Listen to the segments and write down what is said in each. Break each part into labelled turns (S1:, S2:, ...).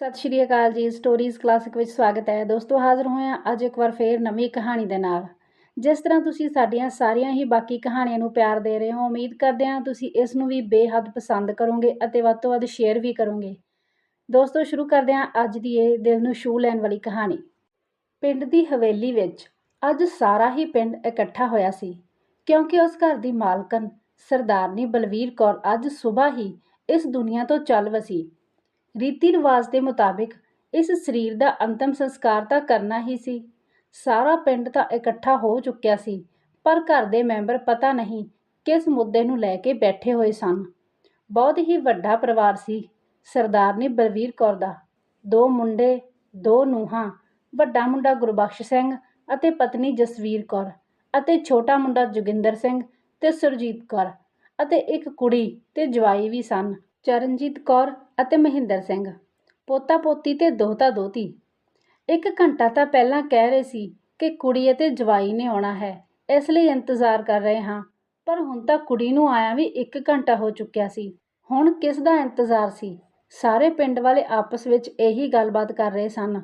S1: ਸਤਿ ਸ਼੍ਰੀ ਅਕਾਲ ਜੀ stories classic ਵਿੱਚ ਸਵਾਗਤ ਹੈ। ਦੋਸਤੋ, ਹਾਜ਼ਰ ਹੋਏ ਹਾਂ ਅੱਜ ਇੱਕ ਵਾਰ ਫੇਰ ਨਵੀਂ ਕਹਾਣੀ ਦੇ ਨਾਲ। ਜਿਸ ਤਰ੍ਹਾਂ ਤੁਸੀਂ ਸਾਡੀਆਂ ਸਾਰੀਆਂ ਹੀ ਬਾਕੀ ਕਹਾਣੀਆਂ ਨੂੰ ਪਿਆਰ ਦੇ ਰਹੇ ਹੋ, ਉਮੀਦ ਕਰਦੇ ਹਾਂ ਤੁਸੀਂ ਇਸ ਨੂੰ ਵੀ ਬੇਹੱਦ ਪਸੰਦ ਕਰੋਗੇ ਅਤੇ ਵੱਧ ਤੋਂ ਵੱਧ ਸ਼ੇਅਰ ਵੀ ਕਰੋਗੇ। ਦੋਸਤੋ, ਸ਼ੁਰੂ ਕਰਦੇ ਹਾਂ ਅੱਜ ਦੀ ਇਹ ਦਿਲ ਨੂੰ ਛੂਹ ਲੈਣ ਵਾਲੀ ਕਹਾਣੀ। ਪਿੰਡ ਦੀ ਹਵੇਲੀ ਵਿੱਚ ਅੱਜ ਸਾਰਾ ਹੀ ਪਿੰਡ ਇਕੱਠਾ ਹੋਇਆ ਸੀ, ਕਿਉਂਕਿ ਉਸ ਘਰ ਦੀ ਮਾਲਕਨ ਸਰਦਾਰਨੀ ਬਲਵੀਰ ਕੌਰ ਅੱਜ ਸਵੇਰ ਹੀ ਇਸ ਦੁਨੀਆ ਤੋਂ ਚੱਲ ਵਸੀ। ਰੀਤੀ ਰਿਵਾਜ ਦੇ ਮੁਤਾਬਿਕ ਇਸ ਸਰੀਰ ਦਾ ਅੰਤਮ ਸੰਸਕਾਰ ਤਾਂ ਕਰਨਾ ਹੀ ਸੀ। ਸਾਰਾ ਪਿੰਡ ਤਾਂ ਇਕੱਠਾ ਹੋ ਚੁੱਕਿਆ ਸੀ, ਪਰ ਘਰ ਦੇ ਮੈਂਬਰ ਪਤਾ ਨਹੀਂ ਕਿਸ ਮੁੱਦੇ ਨੂੰ ਲੈ ਕੇ ਬੈਠੇ ਹੋਏ ਸਨ। ਬਹੁਤ ਹੀ ਵੱਡਾ ਪਰਿਵਾਰ ਸੀ ਸਰਦਾਰਨੀ ਬਲਵੀਰ ਕੌਰ ਦਾ। ਦੋ ਮੁੰਡੇ, ਦੋ ਨੂਹਾਂ, ਵੱਡਾ ਮੁੰਡਾ ਗੁਰਬਖਸ਼ ਸਿੰਘ ਅਤੇ ਪਤਨੀ ਜਸਵੀਰ ਕੌਰ ਅਤੇ ਛੋਟਾ ਮੁੰਡਾ ਜੋਗਿੰਦਰ ਸਿੰਘ ਤੇ ਸੁਰਜੀਤ ਕੌਰ ਅਤੇ ਇੱਕ ਕੁੜੀ ਤੇ ਜਵਾਈ ਵੀ ਸਨ। ਚਰਨਜੀਤ ਕੌਰ ਅਤੇ ਮਹਿੰਦਰ ਸਿੰਘ, ਪੋਤਾ ਪੋਤੀ ਤੇ ਦੋਹਤਾ। ਦੋਤੀ ਇੱਕ ਘੰਟਾ ਤਾਂ ਪਹਿਲਾਂ ਕਹਿ ਰਹੇ ਸੀ ਕਿ ਕੁੜੀ ਅਤੇ ਜਵਾਈ ਨੇ ਆਉਣਾ ਹੈ, ਇਸ ਲਈ ਇੰਤਜ਼ਾਰ ਕਰ ਰਹੇ ਹਾਂ, ਪਰ ਹੁਣ ਤਾਂ ਕੁੜੀ ਨੂੰ ਆਇਆ ਵੀ ਇੱਕ ਘੰਟਾ ਹੋ ਚੁੱਕਿਆ ਸੀ। ਹੁਣ ਕਿਸ ਦਾ ਇੰਤਜ਼ਾਰ ਸੀ? ਸਾਰੇ ਪਿੰਡ ਵਾਲੇ ਆਪਸ ਵਿੱਚ ਇਹੀ ਗੱਲਬਾਤ ਕਰ ਰਹੇ ਸਨ।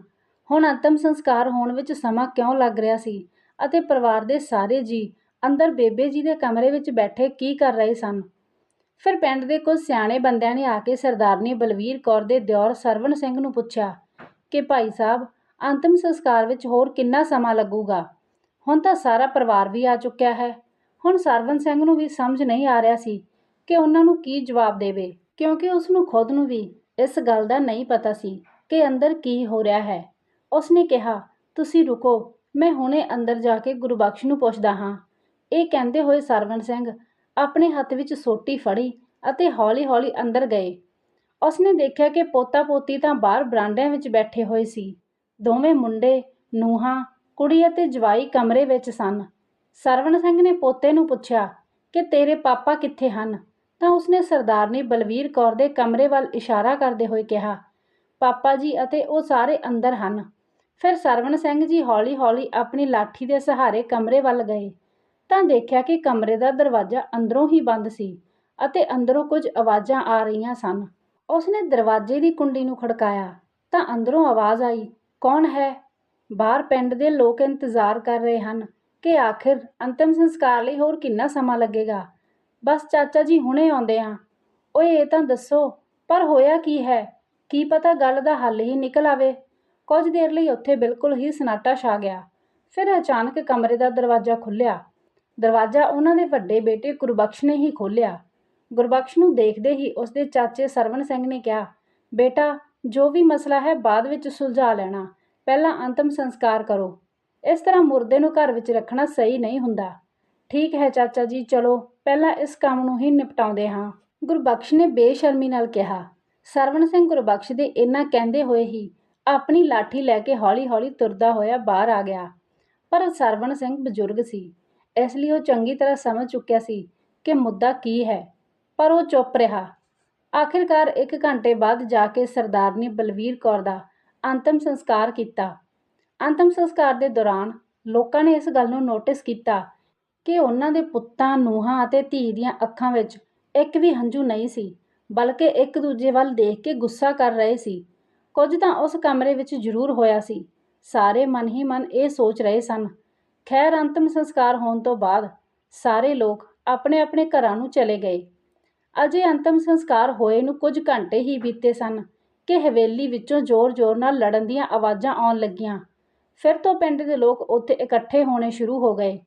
S1: ਹੁਣ ਅੰਤਮ ਸੰਸਕਾਰ ਹੋਣ ਵਿੱਚ ਸਮਾਂ ਕਿਉਂ ਲੱਗ ਰਿਹਾ ਸੀ? ਅਤੇ ਪਰਿਵਾਰ ਦੇ ਸਾਰੇ ਜੀ ਅੰਦਰ ਬੇਬੇ ਜੀ ਦੇ ਕਮਰੇ ਵਿੱਚ ਬੈਠੇ ਕੀ ਕਰ ਰਹੇ ਸਨ? ਫਿਰ ਪਿੰਡ ਦੇ ਕੁਝ ਸਿਆਣੇ ਬੰਦਿਆਂ ਨੇ ਆ ਕੇ ਸਰਦਾਰਨੀ ਬਲਵੀਰ ਕੌਰ ਦੇ ਦਿਓਰ ਸਰਵਣ ਸਿੰਘ ਨੂੰ ਪੁੱਛਿਆ ਕਿ ਭਾਈ ਸਾਹਿਬ, ਅੰਤਮ ਸੰਸਕਾਰ ਵਿੱਚ ਹੋਰ ਕਿੰਨਾ ਸਮਾਂ ਲੱਗੂਗਾ? ਹੁਣ ਤਾਂ ਸਾਰਾ ਪਰਿਵਾਰ ਵੀ ਆ ਚੁੱਕਿਆ ਹੈ। ਹੁਣ ਸਰਵਣ ਸਿੰਘ ਨੂੰ ਵੀ ਸਮਝ ਨਹੀਂ ਆ ਰਿਹਾ ਸੀ ਕਿ ਉਹਨਾਂ ਨੂੰ ਕੀ ਜਵਾਬ ਦੇਵੇ, ਕਿਉਂਕਿ ਉਸ ਨੂੰ ਖੁਦ ਨੂੰ ਵੀ ਇਸ ਗੱਲ ਦਾ ਨਹੀਂ ਪਤਾ ਸੀ ਕਿ ਅੰਦਰ ਕੀ ਹੋ ਰਿਹਾ ਹੈ। ਉਸ ਨੇ ਕਿਹਾ, ਤੁਸੀਂ ਰੁਕੋ, ਮੈਂ ਹੁਣੇ ਅੰਦਰ ਜਾ ਕੇ ਗੁਰਬਖਸ਼ ਨੂੰ ਪੁੱਛਦਾ ਹਾਂ। ਇਹ ਕਹਿੰਦੇ ਹੋਏ ਸਰਵਣ ਸਿੰਘ ਆਪਣੇ ਹੱਥ ਵਿੱਚ ਸੋਟੀ ਫੜੀ ਅਤੇ ਹੌਲੀ-ਹੌਲੀ ਅੰਦਰ ਗਏ। ਉਸਨੇ ਦੇਖਿਆ ਕਿ ਪੋਤਾ ਪੋਤੀ ਤਾਂ ਬਾਹਰ ਬਰਾਂਡਿਆਂ ਵਿੱਚ ਬੈਠੇ ਹੋਏ ਸੀ। ਦੋਵੇਂ ਮੁੰਡੇ, ਨੂਹਾਂ, ਕੁੜੀ ਅਤੇ ਜਵਾਈ ਕਮਰੇ ਵਿੱਚ ਸਨ। ਸਰਵਣ ਸਿੰਘ ਨੇ ਪੋਤੇ ਨੂੰ ਪੁੱਛਿਆ ਕਿ ਤੇਰੇ ਪਾਪਾ ਕਿੱਥੇ ਹਨ? ਤਾਂ ਉਸਨੇ ਸਰਦਾਰਨੀ ਬਲਵੀਰ ਕੌਰ ਦੇ ਕਮਰੇ ਵੱਲ ਇਸ਼ਾਰਾ ਕਰਦੇ ਹੋਏ ਕਿਹਾ, ਪਾਪਾ ਜੀ ਅਤੇ ਉਹ ਸਾਰੇ ਅੰਦਰ ਹਨ। ਫਿਰ ਸਰਵਣ ਸਿੰਘ ਜੀ ਹੌਲੀ-ਹੌਲੀ ਆਪਣੀ ਲਾਠੀ ਦੇ ਸਹਾਰੇ ਕਮਰੇ ਵੱਲ ਗਏ। ਤਾਂ ਦੇਖਿਆ ਕਿ ਕਮਰੇ ਦਾ ਦਰਵਾਜ਼ਾ ਅੰਦਰੋਂ ਹੀ ਬੰਦ ਸੀ ਅਤੇ ਅੰਦਰੋਂ ਕੁਝ ਆਵਾਜ਼ਾਂ ਆ ਰਹੀਆਂ ਸਨ। ਉਸਨੇ ਦਰਵਾਜ਼ੇ ਦੀ ਕੁੰਡੀ ਨੂੰ ਖੜਕਾਇਆ। ਤਾਂ ਅੰਦਰੋਂ ਆਵਾਜ਼ ਆਈ, ਕੌਣ ਹੈ? ਬਾਹਰ ਪਿੰਡ ਦੇ ਲੋਕ ਇੰਤਜ਼ਾਰ ਕਰ ਰਹੇ ਹਨ ਕਿ ਆਖਿਰ ਅੰਤਿਮ ਸੰਸਕਾਰ ਲਈ ਹੋਰ ਕਿੰਨਾ ਸਮਾਂ ਲੱਗੇਗਾ। ਬਸ ਚਾਚਾ ਜੀ, ਹੁਣੇ ਆਉਂਦੇ ਆ ਓਏ, ਇਹ ਤਾਂ ਦੱਸੋ, ਪਰ ਹੋਇਆ ਕੀ ਹੈ? ਕੀ ਪਤਾ ਗੱਲ ਦਾ ਹੱਲ ਹੀ ਨਿਕਲ ਆਵੇ? ਕੁਝ ਦੇਰ ਲਈ ਉੱਥੇ ਬਿਲਕੁਲ ਹੀ ਸਨਾਟਾ ਛਾ ਗਿਆ। ਫਿਰ ਅਚਾਨਕ ਕਮਰੇ ਦਾ ਦਰਵਾਜ਼ਾ ਖੁੱਲ੍ਹਿਆ। ਦਰਵਾਜ਼ਾ ਉਹਨਾਂ ਦੇ ਵੱਡੇ ਬੇਟੇ ਗੁਰਬਖਸ਼ ਨੇ ਹੀ ਖੋਲ੍ਹਿਆ। ਗੁਰਬਖਸ਼ ਨੂੰ ਦੇਖਦੇ ਹੀ ਉਸਦੇ ਚਾਚੇ ਸਰਵਣ ਸਿੰਘ ਨੇ ਕਿਹਾ, ਬੇਟਾ, ਜੋ ਵੀ ਮਸਲਾ ਹੈ ਬਾਅਦ ਵਿੱਚ ਸੁਲਝਾ ਲੈਣਾ। ਪਹਿਲਾਂ ਅੰਤਮ ਸੰਸਕਾਰ ਕਰੋ। ਇਸ ਤਰ੍ਹਾਂ ਮੁਰਦੇ ਨੂੰ ਘਰ ਵਿੱਚ ਰੱਖਣਾ ਸਹੀ ਨਹੀਂ ਹੁੰਦਾ। ਠੀਕ ਹੈ ਚਾਚਾ ਜੀ, ਚਲੋ, ਪਹਿਲਾਂ ਇਸ ਕੰਮ ਨੂੰ ਹੀ ਨਿਪਟਾਉਂਦੇ ਹਾਂ। ਗੁਰਬਖਸ਼ ਨੇ ਬੇਸ਼ਰਮੀ ਨਾਲ ਕਿਹਾ। ਸਰਵਣ ਸਿੰਘ ਗੁਰਬਖਸ਼ ਦੇ ਇੰਨਾ ਕਹਿੰਦੇ ਹੋਏ ਹੀ ਆਪਣੀ ਲਾਠੀ ਲੈ ਕੇ ਹੌਲੀ-ਹੌਲੀ ਤੁਰਦਾ ਹੋਇਆ ਬਾਹਰ ਆ ਗਿਆ। ਪਰ ਸਰਵਣ ਸਿੰਘ ਬਜ਼ੁਰਗ ਸੀ। ਇਸ ਲਈ ਉਹ ਚੰਗੀ ਤਰ੍ਹਾਂ ਸਮਝ ਚੁੱਕਿਆ ਸੀ ਕਿ ਮੁੱਦਾ ਕੀ ਹੈ, ਪਰ ਉਹ ਚੁੱਪ ਰਿਹਾ। ਆਖਿਰਕਾਰ ਇੱਕ ਘੰਟੇ ਬਾਅਦ ਜਾ ਕੇ ਸਰਦਾਰਨੀ ਬਲਵੀਰ ਕੌਰ ਦਾ ਅੰਤਮ ਸੰਸਕਾਰ ਕੀਤਾ। ਅੰਤਮ ਸੰਸਕਾਰ ਦੇ ਦੌਰਾਨ ਲੋਕਾਂ ਨੇ ਇਸ ਗੱਲ ਨੂੰ ਨੋਟਿਸ ਕੀਤਾ ਕਿ ਉਹਨਾਂ ਦੇ ਪੁੱਤਾਂ, ਨੂੰਹਾਂ ਅਤੇ ਧੀ ਦੀਆਂ ਅੱਖਾਂ ਵਿੱਚ ਇੱਕ ਵੀ ਹੰਝੂ ਨਹੀਂ ਸੀ, ਬਲਕਿ ਇੱਕ ਦੂਜੇ ਵੱਲ ਦੇਖ ਕੇ ਗੁੱਸਾ ਕਰ ਰਹੇ ਸੀ। ਕੁਝ ਤਾਂ ਉਸ ਕਮਰੇ ਵਿੱਚ ਜ਼ਰੂਰ ਹੋਇਆ ਸੀ। ਸਾਰੇ ਮਨ ਹੀ ਮਨ ਇਹ ਸੋਚ ਰਹੇ ਸਨ ਖੈਰ ਅੰਤਮ ਸੰਸਕਾਰ ਹੋਣ ਤੋਂ ਬਾਅਦ ਸਾਰੇ ਲੋਕ ਆਪਣੇ ਆਪਣੇ ਘਰਾਂ ਨੂੰ ਚਲੇ ਗਏ। ਅਜੇ ਅੰਤਮ ਸੰਸਕਾਰ ਹੋਏ ਨੂੰ ਕੁਝ ਘੰਟੇ ਹੀ ਬੀਤੇ ਸਨ ਕਿ ਹਵੇਲੀ ਵਿੱਚੋਂ ਜ਼ੋਰ-ਜ਼ੋਰ ਨਾਲ ਲੜਨ ਦੀਆਂ ਆਵਾਜ਼ਾਂ ਆਉਣ ਲੱਗੀਆਂ। ਫਿਰ ਤੋਂ ਪਿੰਡ ਦੇ ਲੋਕ ਉੱਥੇ ਇਕੱਠੇ ਹੋਣੇ ਸ਼ੁਰੂ ਹੋ ਗਏ।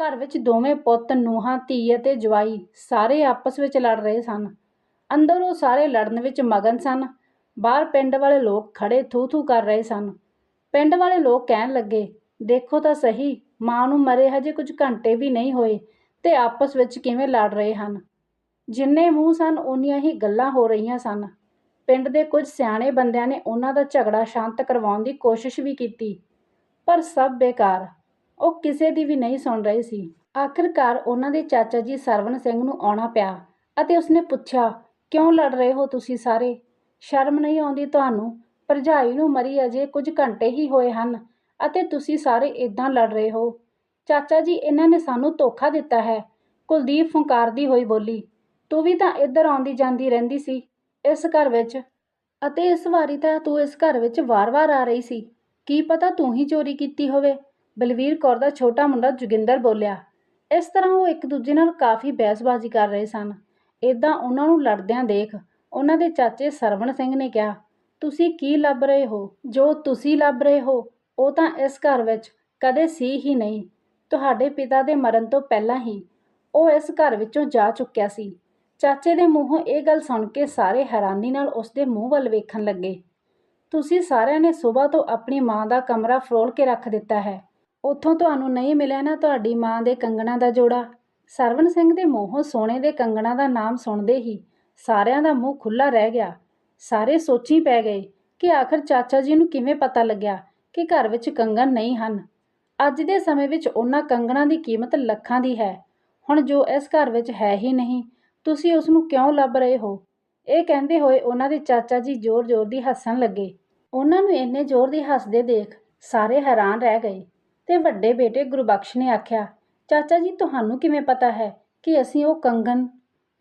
S1: ਘਰ ਵਿੱਚ ਦੋਵੇਂ ਪੁੱਤ, ਨੂੰਹਾਂ, ਧੀ ਅਤੇ ਜਵਾਈ ਸਾਰੇ ਆਪਸ ਵਿੱਚ ਲੜ ਰਹੇ ਸਨ। ਅੰਦਰ ਉਹ ਸਾਰੇ ਲੜਨ ਵਿੱਚ ਮਗਨ ਸਨ। ਬਾਹਰ ਪਿੰਡ ਵਾਲੇ ਲੋਕ ਖੜੇ ਥੂ-ਥੂ ਕਰ ਰਹੇ ਸਨ। ਪਿੰਡ ਵਾਲੇ ਲੋਕ ਕਹਿਣ ਲੱਗੇ, ਦੇਖੋ ਤਾਂ ਸਹੀ ਮਾਂ ਨੂੰ ਮਰੇ ਹਜੇ ਕੁਝ ਘੰਟੇ ਵੀ ਨਹੀਂ ਹੋਏ ਤੇ ਆਪਸ ਵਿੱਚ ਕਿਵੇਂ ਲੜ ਰਹੇ ਹਨ? ਜਿੰਨੇ ਮੂੰਹ ਸਨ, ਓਨੀਆਂ ਹੀ ਗੱਲਾਂ ਹੋ ਰਹੀਆਂ ਸਨ। ਪਿੰਡ ਦੇ ਕੁਝ ਸਿਆਣੇ ਬੰਦਿਆਂ ਨੇ ਉਹਨਾਂ ਦਾ ਝਗੜਾ ਸ਼ਾਂਤ ਕਰਵਾਉਣ ਦੀ ਕੋਸ਼ਿਸ਼ ਵੀ ਕੀਤੀ, ਪਰ ਸਭ ਬੇਕਾਰ। ਉਹ ਕਿਸੇ ਦੀ ਵੀ ਨਹੀਂ ਸੁਣ ਰਹੇ ਸੀ। ਆਖਿਰਕਾਰ ਉਹਨਾਂ ਦੇ ਚਾਚਾ ਜੀ ਸਰਵਣ ਸਿੰਘ ਨੂੰ ਆਉਣਾ ਪਿਆ ਅਤੇ ਉਸਨੇ ਪੁੱਛਿਆ, ਕਿਉਂ ਲੜ ਰਹੇ ਹੋ ਤੁਸੀਂ ਸਾਰੇ? ਸ਼ਰਮ ਨਹੀਂ ਆਉਂਦੀ ਤੁਹਾਨੂੰ? ਭਰਜਾਈ ਨੂੰ ਮਰੀ ਅਜੇ ਕੁਝ ਘੰਟੇ ਹੀ ਹੋਏ ਹਨ। ਅਤੇ ਤੁਸੀਂ ਸਾਰੇ ਇਦਾਂ ਲੜ ਰਹੇ ਹੋ। ਚਾਚਾ ਜੀ, ਇਹਨਾਂ ਨੇ ਸਾਨੂੰ ਧੋਖਾ ਦਿੱਤਾ ਹੈ। ਕੁਲਦੀਪ ਫੁੰਕਾਰਦੀ ਹੋਈ ਬੋਲੀ, ਤੂੰ ਵੀ ਤਾਂ ਇੱਧਰ ਆਉਂਦੀ ਜਾਂਦੀ ਰਹਿੰਦੀ ਸੀ, ਇਸ ਘਰ ਵਿੱਚ। ਅਤੇ ਇਸ ਵਾਰੀ ਤਾਂ ਤੂੰ ਇਸ ਘਰ ਵਿੱਚ ਵਾਰ-ਵਾਰ ਆ ਰਹੀ ਸੀ। ਕੀ ਪਤਾ ਤੂੰ ਹੀ ਚੋਰੀ ਕੀਤੀ ਹੋਵੇ? ਬਲਵੀਰ ਕੌਰ ਦਾ ਛੋਟਾ ਮੁੰਡਾ ਜੋਗਿੰਦਰ ਬੋਲਿਆ, ਇਸ ਤਰ੍ਹਾਂ ਉਹ ਇੱਕ ਦੂਜੇ ਨਾਲ ਕਾਫੀ ਬਹਿਸਬਾਜ਼ੀ ਕਰ ਰਹੇ ਸਨ। ਇਦਾਂ ਉਹਨਾਂ ਨੂੰ ਲੜਦਿਆਂ ਦੇਖ ਉਹਨਾਂ ਦੇ ਚਾਚੇ ਸਰਵਣ ਸਿੰਘ ਨੇ ਕਿਹਾ, ਤੁਸੀਂ ਕੀ ਲੱਭ ਰਹੇ ਹੋ? ਜੋ ਤੁਸੀਂ ਲੱਭ ਰਹੇ ਹੋ ਉਹ ਤਾਂ ਇਸ ਘਰ ਵਿੱਚ ਕਦੇ ਸੀ ਹੀ ਨਹੀਂ। ਤੁਹਾਡੇ ਪਿਤਾ ਦੇ ਮਰਨ ਤੋਂ ਪਹਿਲਾਂ ਹੀ ਉਹ ਇਸ ਘਰ ਵਿੱਚੋਂ ਜਾ ਚੁੱਕਿਆ ਸੀ। ਚਾਚੇ ਦੇ ਮੂੰਹੋਂ ਇਹ ਗੱਲ ਸੁਣ ਕੇ ਸਾਰੇ ਹੈਰਾਨੀ ਨਾਲ ਉਸ ਦੇ ਮੂੰਹ ਵੱਲ ਵੇਖਣ ਲੱਗੇ। ਤੁਸੀਂ ਸਾਰਿਆਂ ਨੇ ਸਵੇਰ ਤੋਂ ਆਪਣੀ ਮਾਂ ਦਾ ਕਮਰਾ ਫਰੋਲ ਕੇ ਰੱਖ ਦਿੱਤਾ ਹੈ। ਉੱਥੋਂ ਤੁਹਾਨੂੰ ਨਹੀਂ ਮਿਲਿਆ ਨਾ ਤੁਹਾਡੀ ਮਾਂ ਦੇ ਕੰਗਣਾ ਦਾ ਜੋੜਾ। ਸਰਵਣ ਸਿੰਘ ਦੇ ਮੂੰਹੋਂ ਸੋਨੇ ਦੇ ਕੰਗਣਾ ਦਾ ਨਾਮ ਸੁਣਦੇ ਹੀ ਸਾਰਿਆਂ ਦਾ ਮੂੰਹ ਖੁੱਲਾ ਰਹਿ ਗਿਆ। ਸਾਰੇ ਸੋਚੀ ਪੈ ਗਏ ਕਿ ਆਖਰ ਚਾਚਾ ਜੀ ਨੂੰ ਕਿਵੇਂ ਪਤਾ ਲੱਗਿਆ ਕਿ ਘਰ ਵਿੱਚ ਕੰਗਣ ਨਹੀਂ ਹਨ। ਅੱਜ ਦੇ ਸਮੇਂ ਵਿੱਚ ਉਹਨਾਂ ਕੰਗਣਾਂ ਦੀ ਕੀਮਤ ਲੱਖਾਂ ਦੀ ਹੈ। ਹੁਣ ਜੋ ਇਸ ਘਰ ਵਿੱਚ ਹੈ ਹੀ ਨਹੀਂ, ਤੁਸੀਂ ਉਸ ਨੂੰ ਕਿਉਂ ਲੱਭ ਰਹੇ ਹੋ? ਇਹ ਕਹਿੰਦੇ ਹੋਏ ਉਹਨਾਂ ਦੇ ਚਾਚਾ ਜੀ ਜ਼ੋਰ-ਜ਼ੋਰ ਦੀ ਹੱਸਣ ਲੱਗੇ। ਉਹਨਾਂ ਨੂੰ ਇੰਨੇ ਜ਼ੋਰ ਦੀ ਹੱਸਦੇ ਦੇਖ ਸਾਰੇ ਹੈਰਾਨ ਰਹਿ ਗਏ ਤੇ ਵੱਡੇ ਬੇਟੇ ਗੁਰਬਖਸ਼ ਨੇ ਆਖਿਆ, ਚਾਚਾ ਜੀ, ਤੁਹਾਨੂੰ ਕਿਵੇਂ ਪਤਾ ਹੈ ਕਿ ਅਸੀਂ ਉਹ ਕੰਗਨ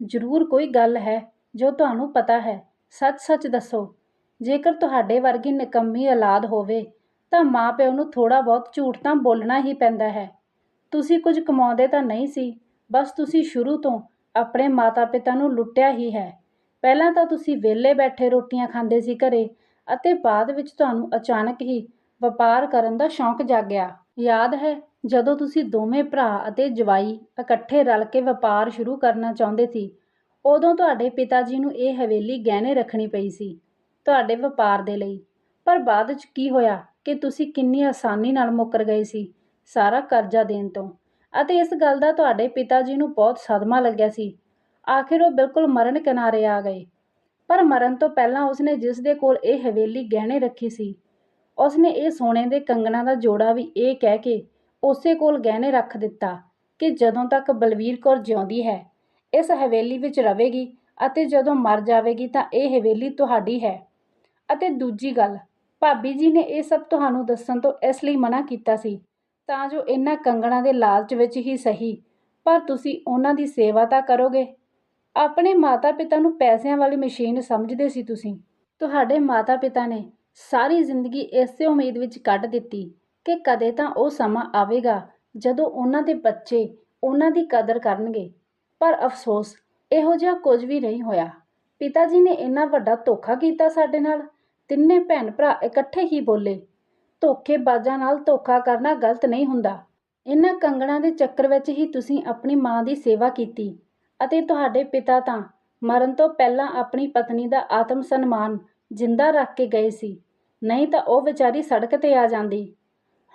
S1: ਜ਼ਰੂਰ ਕੋਈ ਗੱਲ ਹੈ ਜੋ ਤੁਹਾਨੂੰ ਪਤਾ ਹੈ। ਸੱਚ-ਸੱਚ ਦੱਸੋ, ਜੇਕਰ ਤੁਹਾਡੇ ਵਰਗੀ ਨਿਕੰਮੀ ਔਲਾਦ ਹੋਵੇ ਤਾਂ ਮਾਪਿਓ ਨੂੰ ਥੋੜਾ ਬਹੁਤ ਝੂਠ ਤਾਂ ਬੋਲਣਾ ਹੀ ਪੈਂਦਾ ਹੈ। ਤੁਸੀਂ ਕੁਝ ਕਮਾਉਂਦੇ ਤਾਂ ਨਹੀਂ ਸੀ, ਬਸ ਤੁਸੀਂ ਸ਼ੁਰੂ ਤੋਂ ਆਪਣੇ ਮਾਤਾ-ਪਿਤਾ ਨੂੰ ਲੁੱਟਿਆ ਹੀ ਹੈ। ਪਹਿਲਾਂ ਤਾਂ ਤੁਸੀਂ ਵਿਹਲੇ ਬੈਠੇ ਰੋਟੀਆਂ ਖਾਂਦੇ ਸੀ ਘਰੇ ਅਤੇ ਬਾਅਦ ਵਿੱਚ ਤੁਹਾਨੂੰ ਅਚਾਨਕ ਹੀ ਵਪਾਰ ਕਰਨ ਦਾ ਸ਼ੌਂਕ ਜਾਗਿਆ। ਯਾਦ ਹੈ, ਜਦੋਂ ਤੁਸੀਂ ਦੋਵੇਂ ਭਰਾ ਅਤੇ ਜਵਾਈ ਇਕੱਠੇ ਰਲ ਕੇ ਵਪਾਰ ਸ਼ੁਰੂ ਕਰਨਾ ਚਾਹੁੰਦੇ ਸੀ, ਉਦੋਂ ਤੁਹਾਡੇ ਪਿਤਾ ਜੀ ਨੂੰ ਇਹ ਹਵੇਲੀ ਗਹਿਣੇ ਰੱਖਣੀ ਪਈ ਸੀ ਤੁਹਾਡੇ ਵਪਾਰ ਦੇ ਲਈ। ਪਰ ਬਾਅਦ ਵਿੱਚ ਕੀ ਹੋਇਆ? ਕਿ ਤੁਸੀਂ ਕਿੰਨੀ ਆਸਾਨੀ ਨਾਲ ਮੁੱਕਰ ਗਏ ਸੀ ਸਾਰਾ ਕਰਜ਼ਾ ਦੇਣ ਤੋਂ। ਅਤੇ ਇਸ ਗੱਲ ਦਾ ਤੁਹਾਡੇ ਪਿਤਾ ਜੀ ਨੂੰ ਬਹੁਤ ਸਦਮਾ ਲੱਗਿਆ ਸੀ। ਆਖਿਰ ਉਹ ਬਿਲਕੁਲ ਮਰਨ ਕਿਨਾਰੇ ਆ ਗਏ। ਪਰ ਮਰਨ ਤੋਂ ਪਹਿਲਾਂ ਉਸਨੇ ਜਿਸ ਦੇ ਕੋਲ ਇਹ ਹਵੇਲੀ ਗਹਿਣੇ ਰੱਖੀ ਸੀ, ਉਸਨੇ ਇਹ ਸੋਨੇ ਦੇ ਕੰਗਣਾ ਦਾ ਜੋੜਾ ਵੀ ਇਹ ਕਹਿ ਕੇ ਉਸੇ ਕੋਲ ਗਹਿਣੇ ਰੱਖ ਦਿੱਤਾ ਕਿ ਜਦੋਂ ਤੱਕ ਬਲਵੀਰ ਕੌਰ ਜਿਉਂਦੀ ਹੈ, ਇਸ ਹਵੇਲੀ ਵਿੱਚ ਰਹੇਗੀ ਅਤੇ ਜਦੋਂ ਮਰ ਜਾਵੇਗੀ ਤਾਂ ਇਹ ਹਵੇਲੀ ਤੁਹਾਡੀ ਹੈ। ਅਤੇ ਦੂਜੀ ਗੱਲ ਭਾਬੀ ਜੀ ਨੇ ਇਹ ਸਭ ਤੁਹਾਨੂੰ ਦੱਸਣ ਤੋਂ ਇਸ ਲਈ ਮਨਾ ਕੀਤਾ ਸੀ, ਤਾਂ ਜੋ ਇਹਨਾਂ ਕੰਗਣਾ ਦੇ ਲਾਲਚ ਵਿੱਚ ਹੀ ਸਹੀ, ਪਰ ਤੁਸੀਂ ਉਹਨਾਂ ਦੀ ਸੇਵਾ ਤਾਂ ਕਰੋਗੇ। ਆਪਣੇ ਮਾਤਾ-ਪਿਤਾ ਨੂੰ ਪੈਸਿਆਂ ਵਾਲੀ ਮਸ਼ੀਨ ਸਮਝਦੇ ਸੀ ਤੁਸੀਂ। ਤੁਹਾਡੇ ਮਾਤਾ-ਪਿਤਾ ਨੇ ਸਾਰੀ ਜ਼ਿੰਦਗੀ ਇਸੇ ਉਮੀਦ ਵਿੱਚ ਕੱਢ ਦਿੱਤੀ ਕਿ ਕਦੇ ਤਾਂ ਉਹ ਸਮਾਂ ਆਵੇਗਾ ਜਦੋਂ ਉਹਨਾਂ ਦੇ ਬੱਚੇ ਉਹਨਾਂ ਦੀ ਕਦਰ ਕਰਨਗੇ। ਪਰ ਅਫਸੋਸ, ਇਹੋ ਜਿਹਾ ਕੁਝ ਵੀ ਨਹੀਂ ਹੋਇਆ। ਪਿਤਾ ਜੀ ਨੇ ਇੰਨਾ ਵੱਡਾ ਧੋਖਾ ਕੀਤਾ ਸਾਡੇ ਨਾਲ। ਤਿੰਨੇ ਭੈਣ ਭਰਾ ਇਕੱਠੇ ਹੀ ਬੋਲੇ ਧੋਖੇਬਾਜ਼ਾਂ ਨਾਲ ਧੋਖਾ ਕਰਨਾ ਗਲਤ ਨਹੀਂ ਹੁੰਦਾ। ਇਹਨਾਂ ਕੰਗਣਾਂ ਦੇ ਚੱਕਰ ਵਿੱਚ ਹੀ ਤੁਸੀਂ ਆਪਣੀ ਮਾਂ ਦੀ ਸੇਵਾ ਕੀਤੀ ਅਤੇ ਤੁਹਾਡੇ ਪਿਤਾ ਤਾਂ ਮਰਨ ਤੋਂ ਪਹਿਲਾਂ ਆਪਣੀ ਪਤਨੀ ਦਾ ਆਤਮ ਸਨਮਾਨ ਜਿੰਦਾ ਰੱਖ ਕੇ ਗਏ ਸੀ, ਨਹੀਂ ਤਾਂ ਉਹ ਵਿਚਾਰੀ ਸੜਕ ਤੇ ਆ ਜਾਂਦੀ।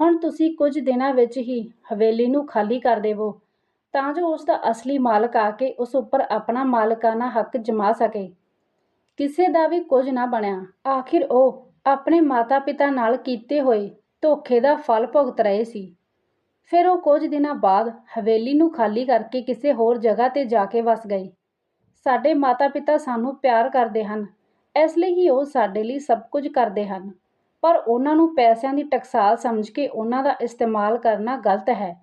S1: ਹੁਣ ਤੁਸੀਂ ਕੁਝ ਦਿਨਾਂ ਵਿੱਚ ਹੀ ਹਵੇਲੀ ਨੂੰ ਖਾਲੀ ਕਰ ਦੇਵੋ, ਤਾਂ ਜੋ ਉਸ ਦਾ ਅਸਲੀ ਮਾਲਕ ਆ ਕੇ ਉਸ ਉੱਪਰ ਆਪਣਾ ਮਾਲਕਾਨਾ ਹੱਕ ਜਮਾ ਸਕੇ। ਕਿਸੇ ਦਾ ਵੀ ਕੁਝ ਨਾ ਬਣਿਆ। ਆਖਿਰ ਉਹ ਆਪਣੇ ਮਾਤਾ-ਪਿਤਾ ਨਾਲ ਕੀਤੇ ਹੋਏ ਧੋਖੇ ਦਾ ਫਲ ਭੁਗਤ ਰਹੇ ਸੀ। ਫਿਰ ਉਹ ਕੁਝ ਦਿਨਾਂ ਬਾਅਦ ਹਵੇਲੀ ਨੂੰ ਖਾਲੀ ਕਰਕੇ ਕਿਸੇ ਹੋਰ ਜਗ੍ਹਾ ਤੇ ਜਾ ਕੇ ਵਸ ਗਏ ਸਾਡੇ ਮਾਤਾ-ਪਿਤਾ ਸਾਨੂੰ ਪਿਆਰ ਕਰਦੇ ਹਨ। ਇਸ ਲਈ ਹੀ ਉਹ ਸਾਡੇ ਲਈ ਸਭ ਕੁਝ ਕਰਦੇ ਹਨ। ਪਰ ਉਹਨਾਂ ਨੂੰ ਪੈਸਿਆਂ ਦੀ ਟਕਸਾਲ ਸਮਝ ਕੇ ਉਹਨਾਂ ਦਾ ਇਸਤੇਮਾਲ ਕਰਨਾ ਗਲਤ ਹੈ।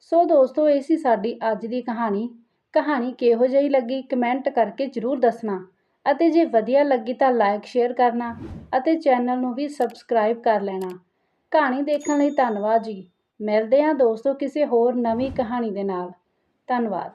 S1: ਸੋ ਦੋਸਤੋ, ਇਹ ਸੀ ਸਾਡੀ ਅੱਜ ਦੀ ਕਹਾਣੀ। ਕਹਾਣੀ ਕਿਹੋ ਜਿਹੀ ਲੱਗੀ? ਕਮੈਂਟ ਕਰਕੇ ਜ਼ਰੂਰ ਦੱਸਣਾ। ਅਤੇ ਜੇ ਵਧੀਆ ਲੱਗੀ ਤਾਂ ਲਾਈਕ ਸ਼ੇਅਰ ਕਰਨਾ ਅਤੇ ਚੈਨਲ ਨੂੰ ਵੀ ਸਬਸਕ੍ਰਾਈਬ ਕਰ ਲੈਣਾ। ਕਹਾਣੀ ਦੇਖਣ ਲਈ ਧੰਨਵਾਦ ਜੀ। ਮਿਲਦੇ ਹਾਂ ਦੋਸਤੋ ਕਿਸੇ ਹੋਰ ਨਵੀਂ ਕਹਾਣੀ ਦੇ ਨਾਲ। ਧੰਨਵਾਦ।